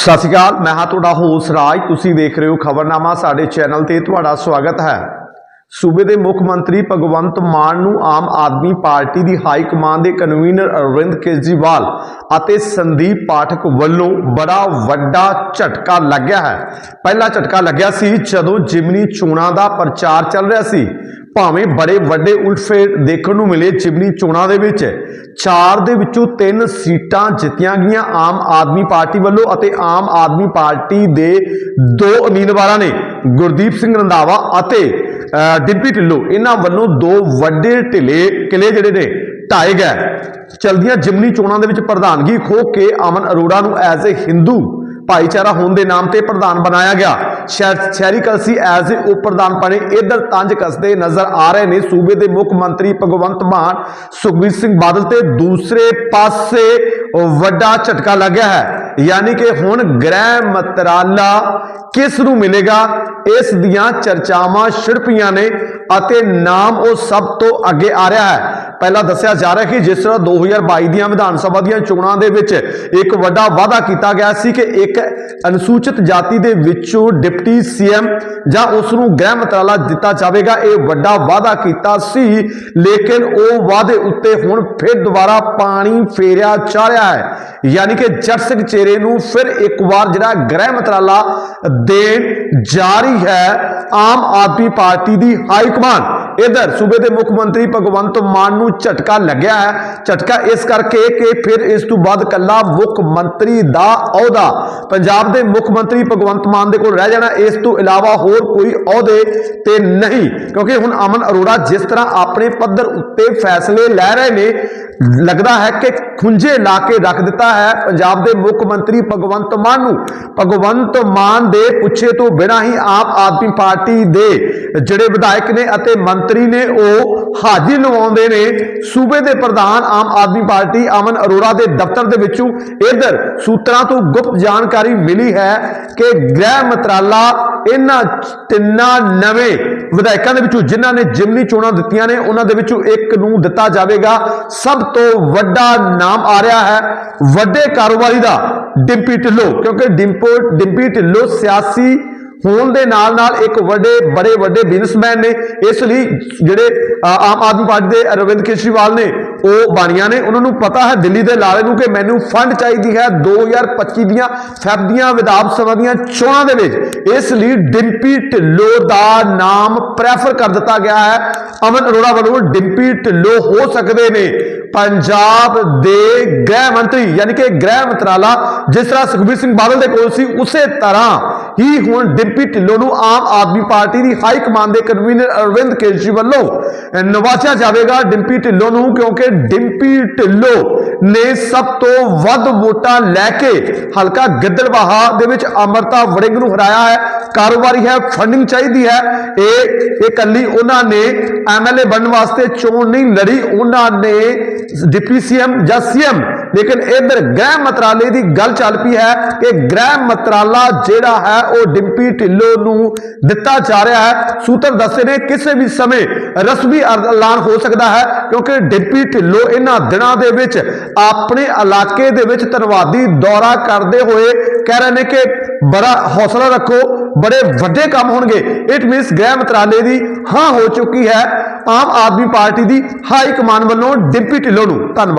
ਸਤਿ ਸ਼੍ਰੀ ਅਕਾਲ, ਮੈਂ ਹਾਂ ਤੁਹਾਡਾ ਹੋਸ ਰਾਜ। ਤੁਸੀਂ ਦੇਖ ਰਹੇ ਹੋ ਖਬਰਨਾਮਾ, ਸਾਡੇ ਚੈਨਲ ਤੇ ਤੁਹਾਡਾ ਸਵਾਗਤ ਹੈ। ਸੂਬੇ ਦੇ ਮੁੱਖ ਮੰਤਰੀ ਭਗਵੰਤ ਮਾਨ ਨੂੰ ਆਮ ਆਦਮੀ ਪਾਰਟੀ ਦੀ ਹਾਈ ਕਮਾਂਡ ਦੇ ਕਨਵੀਨਰ ਅਰਵਿੰਦ ਕੇਜਰੀਵਾਲ ਅਤੇ ਸੰਦੀਪ ਪਾਠਕ ਵੱਲੋਂ ਬੜਾ ਵੱਡਾ ਝਟਕਾ ਲੱਗਿਆ ਹੈ। ਪਹਿਲਾ ਝਟਕਾ ਲੱਗਿਆ ਸੀ ਜਦੋਂ ਜਿਮਨੀ ਚੋਣਾਂ ਦਾ ਪ੍ਰਚਾਰ ਚੱਲ ਰਿਹਾ ਸੀ। ਭਾਵੇਂ ਬੜੇ ਵੱਡੇ ਉਲਟਫੇਰ ਦੇਖਣ ਨੂੰ ਮਿਲੇ ਜਿਮਨੀ ਚੋਣਾਂ ਦੇ ਵਿੱਚ ਚਾਰ ਦੇ ਵਿੱਚੋਂ ਤਿੰਨ ਸੀਟਾਂ ਜਿੱਤੀਆਂ ਗਈਆਂ ਆਮ ਆਦਮੀ ਪਾਰਟੀ ਵੱਲੋਂ ਅਤੇ ਆਮ ਆਦਮੀ ਪਾਰਟੀ ਦੇ ਦੋ ਉਮੀਦਵਾਰਾਂ ਨੇ ਗੁਰਦੀਪ ਸਿੰਘ ਰੰਧਾਵਾ ਅਤੇ ਅਹ, ਡਿੰਪੀ ਢਿੱਲੋਂ। ਇਹਨਾਂ ਵੱਲੋਂ ਦੋ ਵੱਡੇ ਢਿਲੇ ਕਿਲੇ ਜਿਹੜੇ ਨੇ ਢਾਏ ਗਏ। ਚਲਦੀਆਂ ਜਿਮਨੀ ਚੋਣਾਂ ਦੇ ਵਿੱਚ ਪ੍ਰਧਾਨਗੀ ਖੋ ਕੇ ਅਮਨ ਅਰੋੜਾ ਨੂੰ ਐਜ਼ ਏ ਹਿੰਦੂ ਭਾਈਚਾਰਾ ਹੋਣ ਦੇ ਨਾਮ ਤੇ ਪ੍ਰਧਾਨ ਬਣਾਇਆ ਗਿਆ। ਸ਼ਹਿਰੀ ਕਲਸੀ ਐਜ਼ ਉਪ ਪ੍ਰਧਾਨ ਬਣੇ ਇਧਰ ਤੰਜ ਕਸਦੇ ਨਜ਼ਰ ਆ ਰਹੇ ਨੇ। ਸੂਬੇ ਦੇ ਮੁੱਖ ਮੰਤਰੀ ਭਗਵੰਤ ਮਾਨ, ਸੁਖਬੀਰ ਸਿੰਘ ਬਾਦਲ ਤੇ ਦੂਸਰੇ ਪਾਸੇ ਵੱਡਾ ਝਟਕਾ ਲੱਗਿਆ ਹੈ। ਯਾਨੀ ਕਿ ਹੁਣ ਗ੍ਰਹਿ ਮੰਤਰਾਲਾ ਕਿਸ ਨੂੰ ਮਿਲੇਗਾ? ਇਸ ਦੀਆਂ ਚਰਚਾਵਾਂ ਛਿੜਪੀਆਂ ਨੇ ਅਤੇ ਨਾਮ ਉਹ ਸਭ ਤੋਂ ਅੱਗੇ ਆ ਰਿਹਾ ਹੈ। ਪਹਿਲਾਂ ਦੱਸਿਆ ਜਾ ਰਿਹਾ ਕਿ ਜਿਸ ਤਰ੍ਹਾਂ 2022 ਦੀਆਂ ਵਿਧਾਨ ਸਭਾ ਦੀਆਂ ਚੋਣਾਂ ਦੇ ਵਿੱਚ ਇੱਕ ਵੱਡਾ ਵਾਅਦਾ ਕੀਤਾ ਗਿਆ ਸੀ ਕਿ ਇੱਕ ਅਨੁਸੂਚਿਤ ਜਾਤੀ ਦੇ ਵਿੱਚੋਂ ਡਿਪਟੀ ਸੀਐਮ ਜਾਂ ਉਸ ਨੂੰ ਗ੍ਰਹਿ ਮੰਤਰਾਲਾ ਦਿੱਤਾ ਜਾਵੇਗਾ। ਇਹ ਵੱਡਾ ਵਾਅਦਾ ਕੀਤਾ ਸੀ, ਲੇਕਿਨ ਉਹ ਵਾਅਦੇ ਉੱਤੇ ਹੁਣ ਫਿਰ ਦੁਬਾਰਾ ਪਾਣੀ ਫੇਰਿਆ ਜਾ ਰਿਹਾ ਹੈ। ਯਾਨੀ ਕਿ ਜੱਟ ਸਿੰਘ ਚੇਰੇ ਨੂੰ ਫਿਰ ਇੱਕ ਵਾਰ ਜਿਹੜਾ ਗ੍ਰਹਿ ਮੰਤਰਾਲਾ ਦੇਣ ਜਾ ਰਹੀ ਹੈ ਆਮ ਆਦਮੀ ਪਾਰਟੀ ਦੀ ਹਾਈ ਕਮਾਂਡ। ਇਧਰ ਸੂਬੇ ਦੇ ਮੁੱਖ ਮੰਤਰੀ ਭਗਵੰਤ ਮਾਨ ਨੂੰ ਝਟਕਾ ਲੱਗਿਆ ਹੈ। ਝਟਕਾ ਇਸ ਕਰਕੇ ਕਿ ਫਿਰ ਇਸ ਤੋਂ ਬਾਅਦ ਕੱਲਾ ਮੁੱਖ ਮੰਤਰੀ ਦਾ ਅਹੁਦਾ ਪੰਜਾਬ ਦੇ ਮੁੱਖ ਮੰਤਰੀ ਭਗਵੰਤ ਮਾਨ ਦੇ ਕੋਲ ਰਹਿ ਜਾਣਾ, ਇਸ ਤੋਂ ਇਲਾਵਾ ਹੋਰ ਕੋਈ ਅਹੁਦੇ ਤੇ ਨਹੀਂ। ਕਿਉਂਕਿ ਹੁਣ ਅਮਨ ਅਰੋੜਾ ਜਿਸ ਤਰ੍ਹਾਂ ਆਪਣੇ ਪੱਧਰ ਉੱਤੇ ਫੈਸਲੇ ਲੈ ਰਹੇ ਨੇ, ਲੱਗਦਾ ਹੈ ਕਿ ਖੁੰਝੇ ਲਾ ਕੇ ਰੱਖ ਦਿੱਤਾ ਹੈ ਪੰਜਾਬ ਦੇ ਮੁੱਖ ਮੰਤਰੀ ਭਗਵੰਤ ਮਾਨ ਨੂੰ। ਭਗਵੰਤ ਮਾਨ ਦੇ ਪੁੱਛੇ ਤੋਂ ਬਿਨਾਂ ਹੀ ਆਮ ਆਦਮੀ ਪਾਰਟੀ ਦੇ ਜਿਹੜੇ ਵਿਧਾਇਕ ਨੇ ਅਤੇ ਮੰਤਰੀ ਨੇ ਉਹ ਹਾਜ਼ਰੀ ਲਵਾਉਂਦੇ ਨੇ। ਸੂਬੇ ਦੇ ਪ੍ਰਧਾਨ ਆਮ ਆਦਮੀ ਪਾਰਟੀ ਅਮਨ ਅਰੋੜਾ ਦੇ ਦਫ਼ਤਰ ਦੇ ਵਿੱਚੋਂ ਇਧਰ ਸੂਤਰਾਂ ਤੋਂ ਗੁਪਤ ਜਾਣਕਾਰੀ ਮਿਲੀ ਹੈ ਕਿ ਗ੍ਰਹਿ ਮੰਤਰਾਲਾ ਇਹਨਾਂ ਤਿੰਨਾਂ ਨਵੇਂ ਵਿਧਾਇਕਾਂ ਦੇ ਵਿੱਚੋਂ ਜਿਨ੍ਹਾਂ ਨੇ ਜਿਮਨੀ ਚੋਣਾਂ ਦਿੱਤੀਆਂ ਨੇ, ਉਹਨਾਂ ਦੇ ਵਿੱਚੋਂ ਇੱਕ ਨੂੰ ਦਿੱਤਾ ਜਾਵੇਗਾ। ਸਭ ਤੋਂ ਵੱਡਾ ਨਾਮ ਆ ਰਿਹਾ ਹੈ ਵੱਡੇ ਕਾਰੋਬਾਰੀ ਦਾ ਡਿੰਪੀ ਢਿੱਲੋਂ, ਕਿਉਂਕਿ ਡਿੰਪੋ, ਡਿੰਪੀ ਢਿੱਲੋਂ ਸਿਆਸੀ ਹੋਣ ਦੇ ਨਾਲ ਨਾਲ ਇੱਕ ਵੱਡੇ, ਬੜੇ ਵੱਡੇ ਬਿਜ਼ਨਸਮੈਨ ਨੇ, ਇਸ ਲਈ ਜਿਹੜੇ ਆਮ ਆਦਮੀ ਪਾਰਟੀ ਦੇ ਅਰਵਿੰਦ ਕੇਜਰੀਵਾਲ ਨੇ, ਉਹ ਬਾਣੀਆਂ ਨੇ। ਉਹਨਾਂ ਨੂੰ ਪਤਾ ਹੈ ਦਿੱਲੀ ਦੇ ਲਾਲੇ ਨੂੰ ਕਿ ਮੈਨੂੰ ਫੰਡ ਚਾਹੀਦੀ ਹੈ 2025 ਦੀਆਂ, ਫੈਬ ਦੀਆਂ, ਵਿਧਾਨ ਸਭਾ ਦੀਆਂ ਚੋਣਾਂ ਦੇ ਵਿੱਚ। ਇਸ ਲਈ ਡਿੰਪੀ ਢਿੱਲੋਂ ਦਾ ਨਾਮ ਪ੍ਰੈਫਰ ਕਰ ਦਿੱਤਾ ਗਿਆ ਹੈ। ਅਮਨ ਅਰੋੜਾ ਵੱਲੋਂ ਡਿੰਪੀ ਢਿੱਲੋਂ ਹੋ ਸਕਦੇ ਨੇ। ਪੰਜਾਬ ਦੇ ਗ੍ਰਹਿ ਮੰਤਰੀ, ਯਾਨੀ ਕਿ ਗ੍ਰਹਿ ਮੰਤਰਾਲਾ, ਜਿਸ ਤਰ੍ਹਾਂ ਸੁਖਬੀਰ ਸਿੰਘ ਬਾਦਲ ਦੇ ਕੋਲ ਸੀ, ਉਸੇ ਤਰ੍ਹਾਂ ਹੀ ਹੁਣ ਡਿੰਪੀ ਢਿੱਲੋਂ ਨੂੰ ਆਮ ਆਦਮੀ ਪਾਰਟੀ ਦੀ ਹਾਈ ਕਮਾਂਡ ਦੇ ਕਨਵੀਨਰ ਅਰਵਿੰਦ ਕੇਜਰੀਵਾਲ ਵੱਲੋਂ ਅਹ, ਜਾਵੇਗਾ ਡਿੰਪੀ ਢਿੱਲੋਂ ਨੂੰ ਕਿਉਂਕਿ ਡਿੰਪੀ ਢਿੱਲੋਂ ਨੇ ਸਭ ਤੋਂ ਵੱਧ ਵੋਟਾਂ ਲੈ ਕੇ ਹਲਕਾ ਗਿੱਦੜਬਾਹਾ ਦੇ ਵਿੱਚ ਅਮਰਤਾ ਵੜਿੰਗ ਨੂੰ ਹਰਾਇਆ ਹੈ। ਕਾਰੋਬਾਰੀ ਹੈ ਫੰਡਿੰਗ ਚਾਹੀਦੀ ਹੈ। ਇਹ ਇਕੱਲੀ ਉਹਨਾਂ ਨੇ ਐਮਐਲਏ ਬਣਨ ਵਾਸਤੇ ਚੋਣ ਨਹੀਂ ਲੜੀ। ਉਹਨਾਂ ਨੇ ਡਿਪਟੀ ਸੀਐਮ ਜਾਂ ਸੀਐਮ ਲੇਕਿਨ ਇਧਰ ਗ੍ਰਹਿ ਮੰਤਰਾਲੇ ਦੀ ਗੱਲ ਚੱਲ ਪਈ ਹੈ ਕਿ ਗ੍ਰਹਿ ਮੰਤਰਾਲਾ ਜਿਹੜਾ ਹੈ ਉਹ ਡਿੰਪੀ ਢਿੱਲੋਂ ਨੂੰ ਦਿੱਤਾ ਜਾ ਰਿਹਾ ਹੈ। ਸੂਤਰ ਦੱਸੇ ਨੇ ਕਿਸੇ ਵੀ ਸਮੇਂ ਰਸਮੀ ਐਲਾਨ ਹੋ ਸਕਦਾ ਹੈ ਕਿਉਂਕਿ ਡਿੰਪੀ ਢਿੱਲੋਂ ਇਹਨਾਂ ਦਿਨਾਂ ਦੇ ਵਿੱਚ ਆਪਣੇ ਇਲਾਕੇ ਦੇ ਵਿੱਚ ਧੰਨਵਾਦੀ ਦੌਰਾ ਕਰਦੇ ਹੋਏ ਕਹਿ ਰਹੇ ਨੇ ਕਿ ਬੜਾ ਹੌਸਲਾ ਰੱਖੋ, ਬੜੇ ਵੱਡੇ ਕੰਮ ਹੋਣਗੇ। ਇਟ ਮੀਨਸ ਗ੍ਰਹਿ ਮੰਤਰਾਲੇ ਦੀ ਹਾਂ ਹੋ ਚੁੱਕੀ ਹੈ। ਆਮ ਆਦਮੀ ਪਾਰਟੀ ਦੀ ਹਾਈ ਕਮਾਨ ਵੱਲੋਂ ਡਿੰਪੀ ਢਿੱਲੋਂ ਨੂੰ ਧੰਨਵਾਦ।